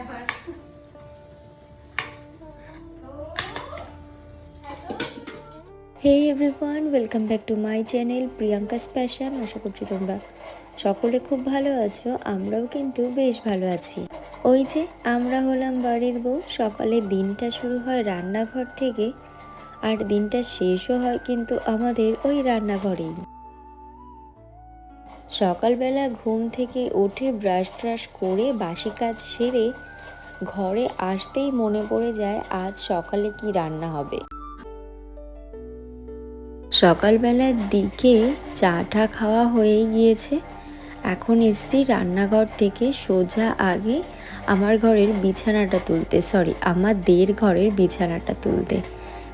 আমার hey everyone welcome back to my channel Priyanka passion আশা করছি তোমরা সকলে খুব ভালো আছো, আমরাও কিন্তু বেশ ভালো আছি। ওই যে আমরা হলাম বাড়ির বউ, সকালে দিনটা শুরু হয় রান্নাঘর থেকে, আর দিনটা শেষও হয় কিন্তু আমাদের ওই রান্নাঘরেই। সকালবেলা ঘুম থেকে উঠে ব্রাশ ট্রাশ করে বাসি কাজ সেরে ঘরে আসতেই মনে পড়ে যায় আজ সকালে কি রান্না হবে। সকালবেলার দিকে চাটা খাওয়া হয়ে গিয়েছে। এখন এসছি রান্নাঘর থেকে সোজা আগে আমার ঘরের বিছানাটা তুলতে সরি আমার দের ঘরের বিছানাটা তুলতে।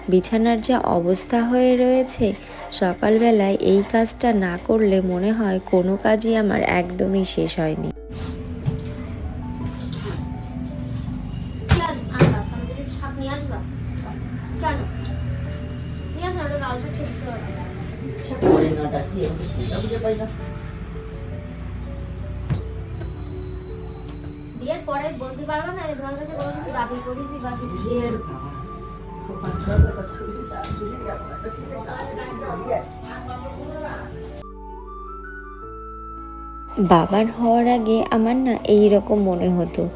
বিছানার যা অবস্থা হয়ে রয়েছে সকালবেলায় এই কাজটা না করলে মনে হয় কোনো কাজই আমার একদমই শেষ হয়নি। বিয়ের পরে বলতে পারব না? তোমার কাছে কোনো কিছু দাবি করেছি বা কিছু? বাবার হওয়ার আগে আমার না এই রকম মনে হতো।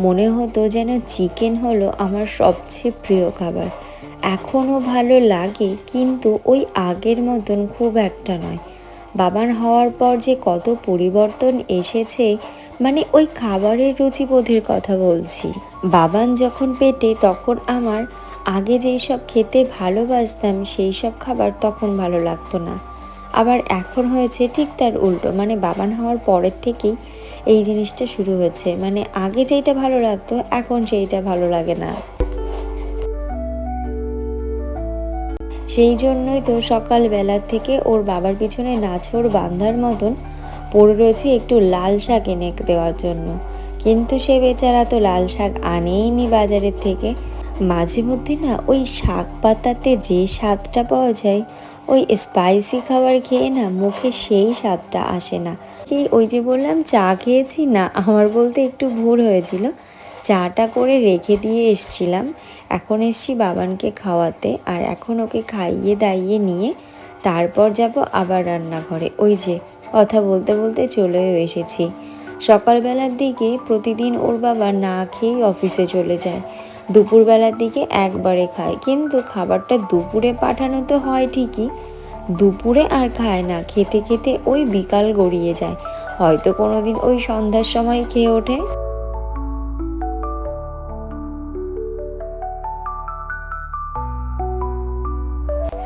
মনে হতো যেন চিকেন হলো আমার সবচেয়ে প্রিয় খাবার। এখনও ভালো লাগে, কিন্তু ওই আগের মতন খুব একটা নয়। বাবার হওয়ার পর যে কত পরিবর্তন এসেছে মানে ওই খাবারের রুচিবোধের কথা বলছি। বাবান যখন পেটে, তখন আমার আগে যেই সব খেতে ভালোবাসতাম, সেই সব খাবার তখন ভালো লাগতো না। আবার এখন হয়েছে ঠিক তার উল্টো মানে বাবান হওয়ার পরের থেকেই এই জিনিসটা শুরু হয়েছে। মানে আগে যেইটা ভালো লাগতো, এখন সেইটা ভালো লাগে না। সেই জন্যই তো সকালবেলা থেকে ওর বাবার পিছনে নাছর বান্ধার মতন পড়ে রয়েছে একটু লাল শাক এনে দেওয়ার জন্য। কিন্তু সে বেচারা তো লাল শাক আনেইনি বাজারের থেকে। মাঝে মধ্যে না ওই শাক পাতাতে যে স্বাদটা পাওয়া যায়, ওই স্পাইসি খাবার খেয়ে না মুখে সেই স্বাদটা আসে না। কি ওই যে বললাম, চা খেয়েছি না, আমার বলতে একটু ভুল হয়েছিল। চাটা করে রেখে দিয়ে এসছিলাম। এখন এসছি বাবানকে খাওয়াতে আর এখন ওকে খাইয়ে দাইয়ে নিয়ে তারপর যাব আবার রান্নাঘরে। ওই যে কথা বলতে বলতে চলেও এসেছি। সকালবেলার দিকে প্রতিদিন ওর বাবা না খেয়েই অফিসে চলে যায়। দুপুরবেলার দিকে একবারে খায়। কিন্তু খাবারটা দুপুরে পাঠানো তো হয় ঠিকই। দুপুরে আর খায় না। খেতে খেতে ওই বিকাল গড়িয়ে যায়। হয়তো কোনো দিন ওই সন্ধ্যার সময় খেয়ে ওঠে।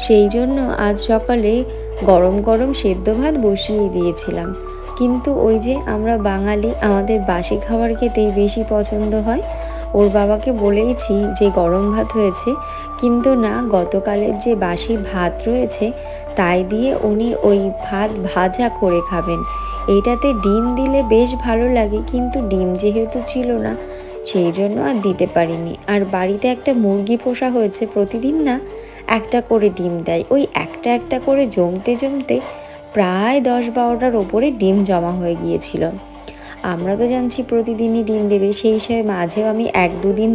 সেই জন্য আজ সকালে গরম গরম সেদ্ধ ভাত বসিয়ে দিয়েছিলাম। কিন্তু ওই যে আমরা বাঙালি, আমাদের বাসি খাবার খেতেই বেশি পছন্দ হয়। ওর বাবাকে বলেইছি যে গরম ভাত হয়েছে, কিন্তু না, গতকালের যে বাসি ভাত রয়েছে, তাই দিয়ে উনি ওই ভাত ভাজা করে খাবেন। এইটাতে ডিম দিলে বেশ ভালো লাগে, কিন্তু ডিম যেহেতু ছিল না, সেই জন্য আর দিতে পারিনি। আর বাড়িতে একটা মুরগি পোষা হয়েছে প্রতিদিন না, একটা করে ডিম দেয়। ওই একটা একটা করে জমতে জমতে প্রায় দশ বারোটার ওপরে ডিম জমা হয়ে গিয়েছিল। আমরা তো জানছি প্রতিদিনই ডিম দেবে, সেই হিসাবে মাঝেও আমি এক দুদিন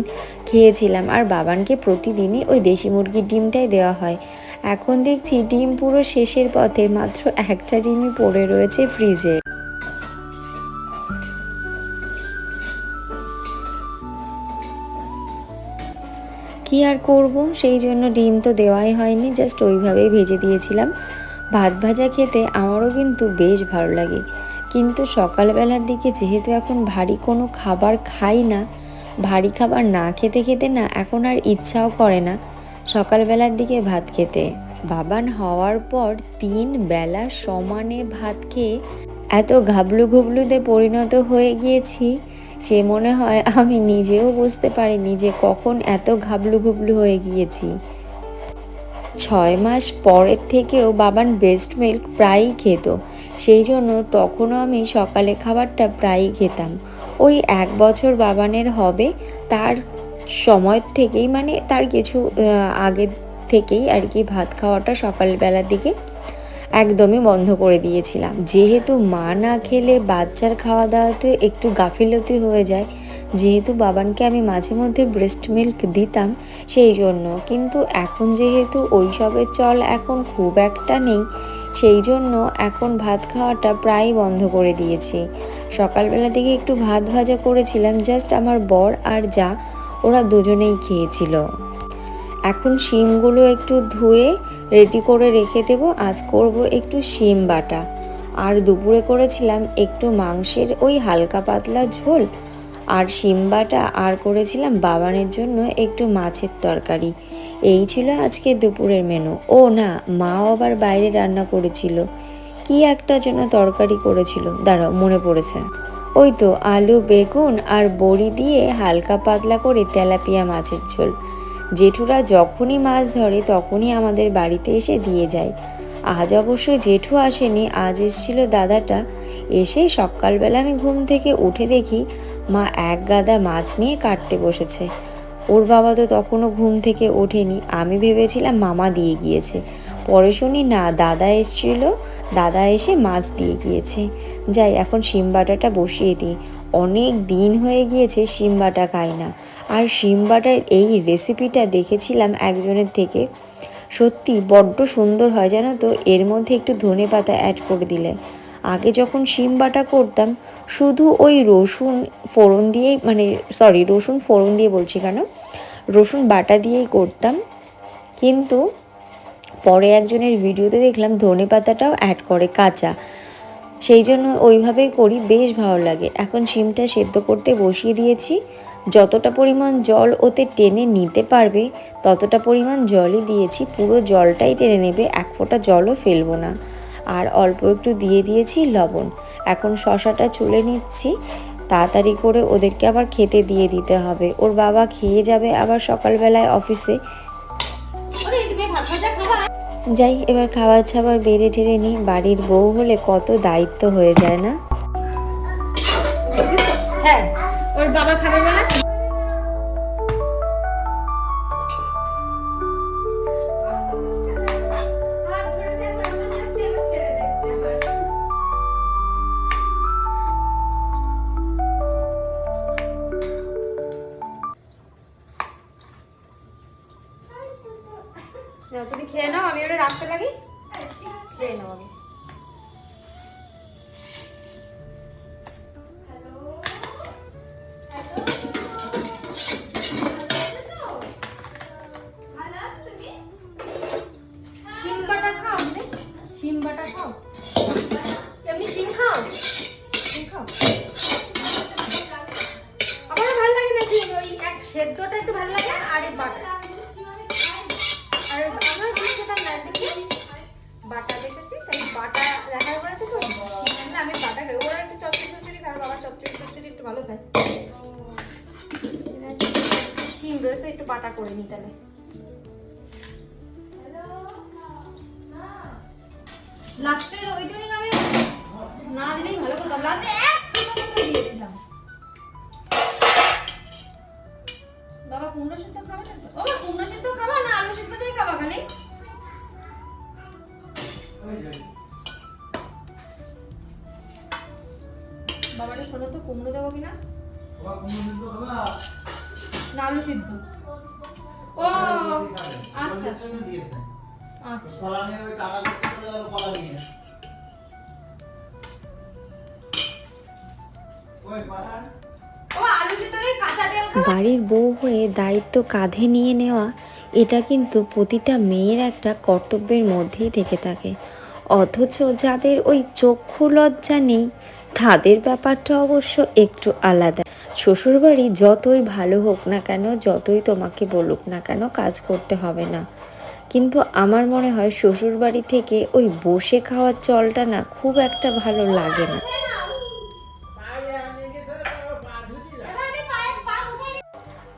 খেয়েছিলাম আর বাবানকে প্রতিদিনই ওই দেশি মুরগির ডিমটাই দেওয়া হয়। এখন দেখছি ডিম পুরো শেষের পথে, মাত্র একটা ডিমই পড়ে রয়েছে ফ্রিজে। কি আর করব? সেই জন্য ডিম তো দেওয়াই হয়নি, জাস্ট ওইভাবেই ভেজে দিয়েছিলাম। ভাত ভাজা খেতে আমারও কিন্তু বেশ ভালো লাগে। কিন্তু সকালবেলার দিকে যেহেতু এখন ভারী কোনো খাবার খাই না, ভারী খাবার না খেতে খেতে না এখন আর ইচ্ছাও করে না সকালবেলার দিকে ভাত খেতে। বাবান হওয়ার পর তিন বেলা সমানে ভাত খেয়ে এত ঘাবলু ঘুবলুতে পরিণত হয়ে গিয়েছি সে মনে হয় আমি নিজেও বুঝতে পারিনি যে কখন এত ঘাবলু ঘুবলু হয়ে গিয়েছি। ছয় মাস পরের থেকেও বাবান ব্রেস্ট মিল্ক প্রায়ই খেত। সেই জন্য তখনও আমি সকালে খাবারটা প্রায়ই খেতাম। ওই এক বছর বাবানের হবে, তার সময় থেকেই মানে তার কিছু আগের থেকেই আর কি ভাত খাওয়াটা সকালবেলার দিকে একদমই বন্ধ করে দিয়েছিলাম। যেহেতু মা না খেলে বাচ্চার খাওয়া দাওয়াতে একটু গাফিলতি হয়ে যায় যেহেতু বাবানকে আমি মাঝে মধ্যে ব্রেস্ট মিল্ক দিতাম সেই জন্য, কিন্তু এখন যেহেতু ওইসবের চল এখন খুব একটা নেই, সেই জন্য এখন ভাত খাওয়াটা প্রায় বন্ধ করে দিয়েছি। সকালবেলা থেকে একটু ভাত ভাজা করেছিলাম জাস্ট আমার বর আর যা, ওরা দুজনেই খেয়েছিল। এখন শিমগুলো একটু ধুয়ে রেডি করে রেখে দেব, আজ করব একটু শিম বাটা। আর দুপুরে করেছিলাম একটু মাংসের ওই হালকা পাতলা ঝোল আর শিম বাটা আর করেছিলাম বাবানের জন্য একটু মাছের তরকারি। এই ছিল আজকে দুপুরের মেনু ও না মা আবার বাইরে রান্না করেছিল। কি একটা যেন তরকারি করেছিল। দাঁড়াও, মনে পড়েছে। ওই তো, আলু, বেগুন আর বড়ি দিয়ে হালকা পাতলা করে তেলাপিয়া মাছের ঝোল। জেঠুরা যখনই মাছ ধরে তখনই আমাদের বাড়িতে এসে দিয়ে যায়। আজ অবশ্য জেঠু আসেনি, আজ এসেছিল দাদাটা। এসে সকালবেলা আমি ঘুম থেকে উঠে দেখি মা এক গাদা মাছ নিয়ে কাটতে বসেছে। ওর বাবা তো তখনও ঘুম থেকে ওঠেনি। আমি ভেবেছিলাম মামা দিয়ে গিয়েছে। পরে শুনি, না, দাদা এসছিল। দাদা এসে মাছ দিয়ে গিয়েছে। যাই, এখন শিম বাটাটা বসিয়ে দিই। অনেক দিন হয়ে গিয়েছে শিম বাটা খাই না। আর শিম বাটার এই রেসিপিটা দেখেছিলাম একজনের থেকে। সত্যি বড্ড সুন্দর হয় জানো তো? এর মধ্যে একটু ধনে পাতা অ্যাড করে দিলে। আগে যখন শিম বাটা করতাম, শুধু ওই রসুন ফোড়ন দিয়েই মানে সরি রসুন ফোড়ন দিয়ে বলছি কেন? রসুন বাটা দিয়েই করতাম। কিন্তু পরে একজনের ভিডিওতে দেখলাম ধনে পাতাটাও অ্যাড করে কাঁচা। সেই জন্য ওইভাবেই করি, বেশ ভালো লাগে। এখন শিমটা সেদ্ধ করতে বসিয়ে দিয়েছি। যতটা পরিমাণ জল ওতে টেনে নিতে পারবে, ততটা পরিমাণ জলই দিয়েছি। পুরো জলটাই টেনে নেবে, এক ফোঁটা জলও ফেলব না। আর অল্প একটু দিয়ে দিয়েছি লবণ। এখন শশাটা চুলে নিচ্ছি। তাড়াতাড়ি করে ওদেরকে আবার খেতে দিয়ে দিতে হবে। ওর বাবা খেয়ে যাবে আবার সকালবেলায় অফিসে। ভাত যাই, এবার খাবার ছাবার বেড়ে ঢেড়ে নিই। বাড়ির বউ হলে কত দায়িত্ব হয়ে যায় না? হ্যাঁ ওর বাবা খাবে বলে? নাও, তুমি খেয়ে নাও আমি ওটা রাখতে লাগি। খেয়ে নাও আমি। সেদ্ধটা একটু ভালো লাগে আর এই বাটা আর আমার না বাটা দেখেছি তাই বাটা দেখার পরে তো আনলে আমি বাটা খাই ওরা একটু চচ্চড়ি চচ্চড়ি খায়, বাবা চচ্চড়ি চচ্চড়ি একটু ভালো খায়। শিম রয়েছে, একটু বাটা করে নি তাহলে। লাস্টের ওইটুকুনি আমি না দিলেই ভালো করতাম। লাস্টে বাবাটা শোনো তো কুমড়ো দেবো কিনা? না? আলু সিদ্ধ। ও আচ্ছা আচ্ছা। আচ্ছা। ও আলু সিদ্ধ দিয়ে কাঁচা তেল খাবে বাড়ির বউ হয়ে দায়িত্ব কাঁধে নিয়ে নেওয়া এটা কিন্তু প্রতিটা মেয়ের একটা কর্তব্যের মধ্যেই থেকে থাকে। অথচ যাদের ওই চক্ষু লজ্জা নেই, তাদের ব্যাপারটা অবশ্য একটু আলাদা। শ্বশুরবাড়ি যতই ভালো হোক না কেন, যতই তোমাকে বলুক না কেন, কাজ করতে হবে না। কিন্তু আমার মনে হয় শ্বশুরবাড়ি থেকে ওই বসে খাওয়ার চলটা না খুব একটা ভালো লাগে না।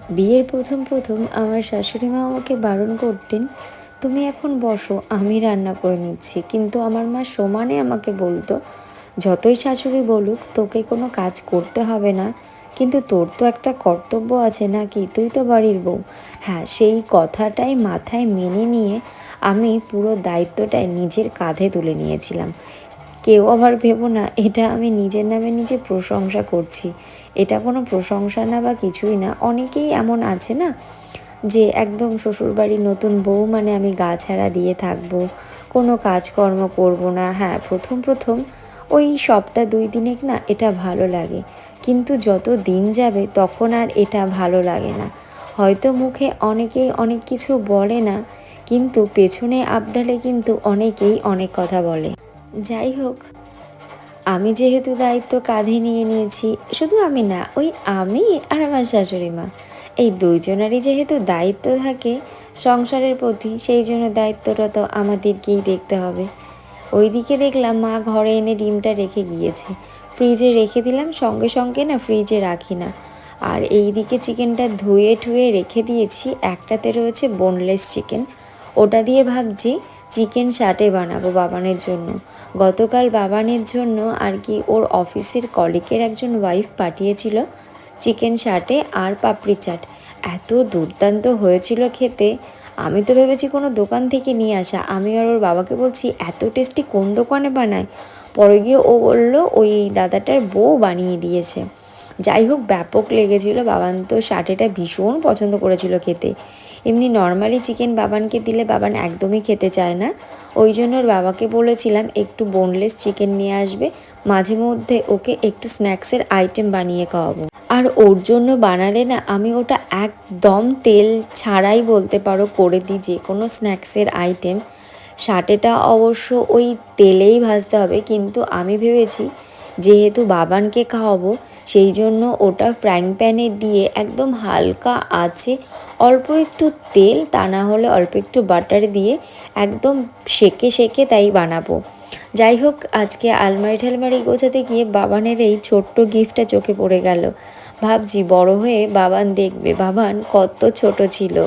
বিয়ের প্রথম প্রথম আমার শাশুড়ি মা আমাকে বারণ করতেন তুমি এখন বসো, আমি রান্না করে নিচ্ছি। কিন্তু আমার মা সমানে আমাকে বলতো, যতই শাশুড়ি বলুক, তোকে কোনো কাজ করতে হবে না। কিন্তু তোর তো একটা কর্তব্য আছে নাকি? তুই তো বাড়ির বউ। হ্যাঁ সেই কথাটাই মাথায় মেনে নিয়ে আমি পুরো দায়িত্বটাই নিজের কাঁধে তুলে নিয়েছিলাম। কেউ আবার ভেবো না, এটা আমি নিজের নামে নিজে প্রশংসা করছি। এটা কোনো প্রশংসা না বা কিছুই না, অনেকেই এমন আছে না? যে একদম শ্বশুরবাড়ির নতুন বউ মানে আমি গা ছাড়া দিয়ে থাকব, কোনো কাজকর্ম করব না। হ্যাঁ প্রথম প্রথম ওই সপ্তাহ দুই দিনেক না এটা ভালো লাগে। কিন্তু যত দিন যাবে তখন আর এটা ভালো লাগে না। হয়তো মুখে অনেকেই অনেক কিছু বলে না, কিন্তু পেছনে আবডালে কিন্তু অনেকেই অনেক কথা বলে। যাই হোক, আমি যেহেতু দায়িত্ব কাঁধে নিয়ে নিয়েছি, শুধু আমি না, ওই আমি আর আমার শাশুড়ি মা। এই দুইজনেরই যেহেতু দায়িত্ব থাকে সংসারের প্রতি, সেই জন্য দায়িত্বটা তো আমাদেরকেই দেখতে হবে। ওইদিকে দেখলাম মা ঘরে এনে ডিমটা রেখে গিয়েছে। ফ্রিজে রেখে দিলাম, সঙ্গে সঙ্গে না ফ্রিজে রাখি না। আর এই দিকে চিকেনটা ধুয়ে ঠুয়ে রেখে দিয়েছি, একটাতে রয়েছে বোনলেস চিকেন ওটা দিয়ে ভাবছি চিকেন শাটে বানাবো বাবানের জন্য। গতকাল বাবানের জন্য আর কি ওর অফিসের কলিকের একজন ওয়াইফ পাঠিয়েছিল। চিকেন চাটে আর পাপড়ি চাট। এত দুর্দান্ত হয়েছিল খেতে। আমি তো ভেবেছি কোনো দোকান থেকে নিয়ে আসা। আমি আর ওর বাবাকে বলছি, এত টেস্টি কোন দোকানে বানায়? পরে গিয়ে ও বলল, ওই দাদাটার বউ বানিয়ে দিয়েছে। যাই হোক, ব্যাপক লেগেছিল বাবান তো শাটেটা ভীষণ পছন্দ করেছিল খেতে। এমনি নর্মালি চিকেন বাবানকে দিলে বাবান একদমই খেতে চায় না। ওই জন্য ওর বাবাকে বলেছিলাম, একটু বোনলেস চিকেন নিয়ে আসবে, মাঝে মধ্যে ওকে একটু স্ন্যাক্সের আইটেম বানিয়ে খাওয়াবো। আর ওর জন্য বানালে না, আমি ওটা একদম তেল ছাড়াই বলতে পারো করে দিই, যে কোনো স্ন্যাক্সের আইটেম শাটেটা অবশ্য ওই তেলেই ভাজতে হবে, কিন্তু আমি ভেবেছি যেহেতু বাবানকে খাওয়াবো, সেই জন্য ওটা ফ্রাইং প্যানে দিয়ে একদম হালকা আছে অল্প একটু তেল, তা না হলে অল্প একটু বাটার দিয়ে একদম সেকে সেকে তাই বানাবো। যাই হোক, আজকে আলমারি ঠালমারি গোছাতে গিয়ে বাবানের এই ছোট্ট গিফটটা চোখে পড়ে গেল। ভাবছি বড় হয়ে বাবান দেখবে, বাবান কত ছোট ছিল।